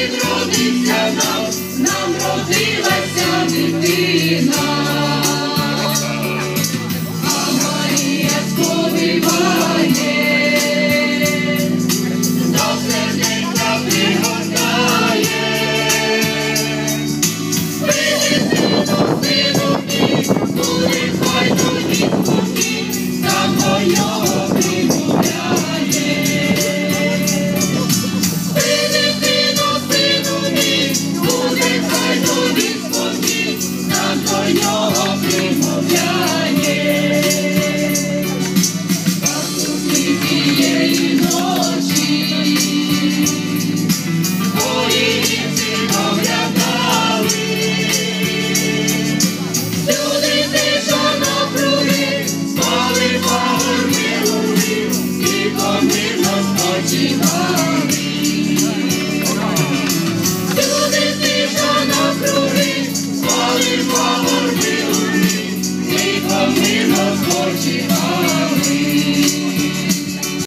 син родився нам, нам родилася дитина, а Марія сповіває, до серденька пригортає, спини Shiva.